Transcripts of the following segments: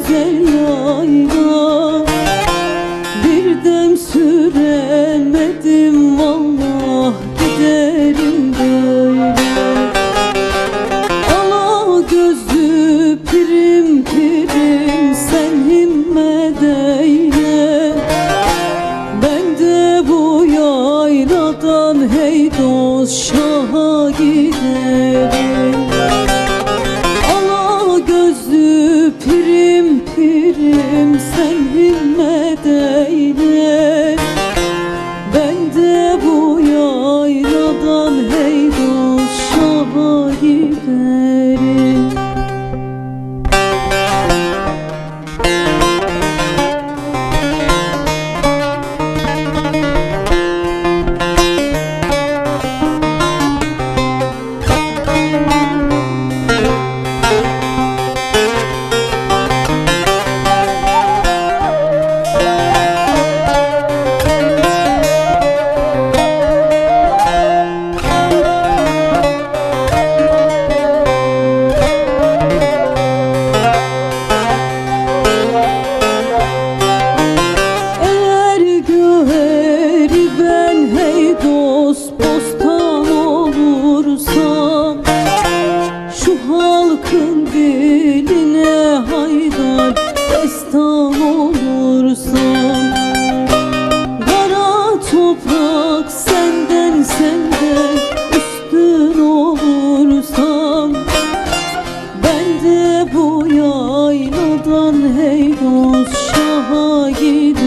gezer yayda Bir dem süremedim vallah giderim böyle. Ala gözlü pirim pirim sen himmet eyle Ben de bu yayladan hey dost şaha giderim. Piri pirim sen himmet olursam Şu halkın diline haydar destan olursam Kara toprak senden senden üstün olursam ben de bu yayladan hey dost şaha giderim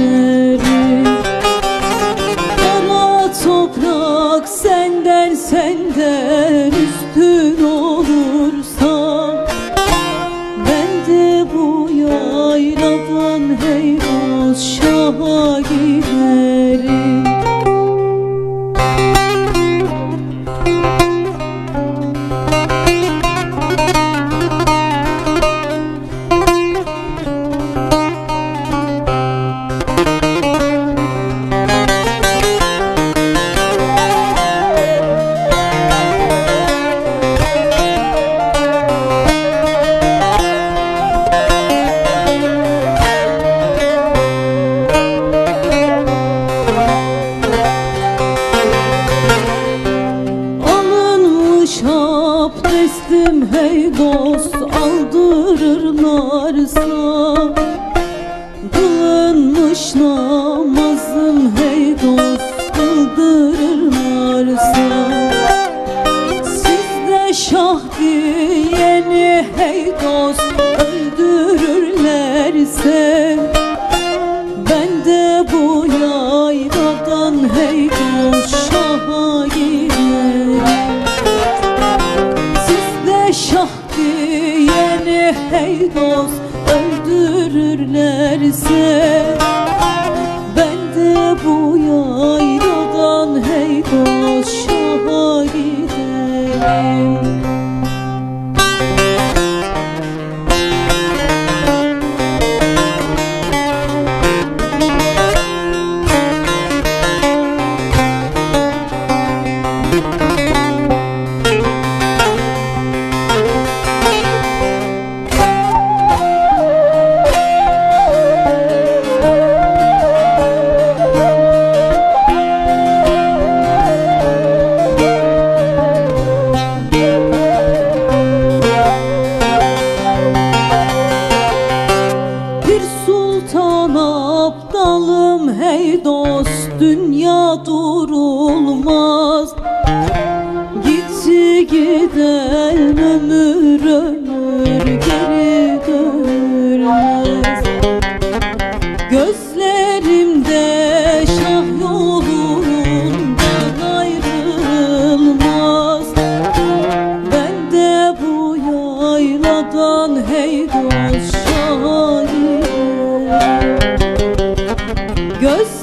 senden üstün olursam Ben de bu yayladan hey dost şaha giderim abdestim hey dost aldırırlarsa Kılınmış namazım hey dost kıldırırlarsa Sizde şah diyeni hey dost öldürürlerse hey dost öldürürlerse dünya durulmaz. Gitti giden ömür ömür geri dönmez. Gözlerimde şah yolundan ayrılmaz. Ben de bu yayladan hey dost şahidim Göz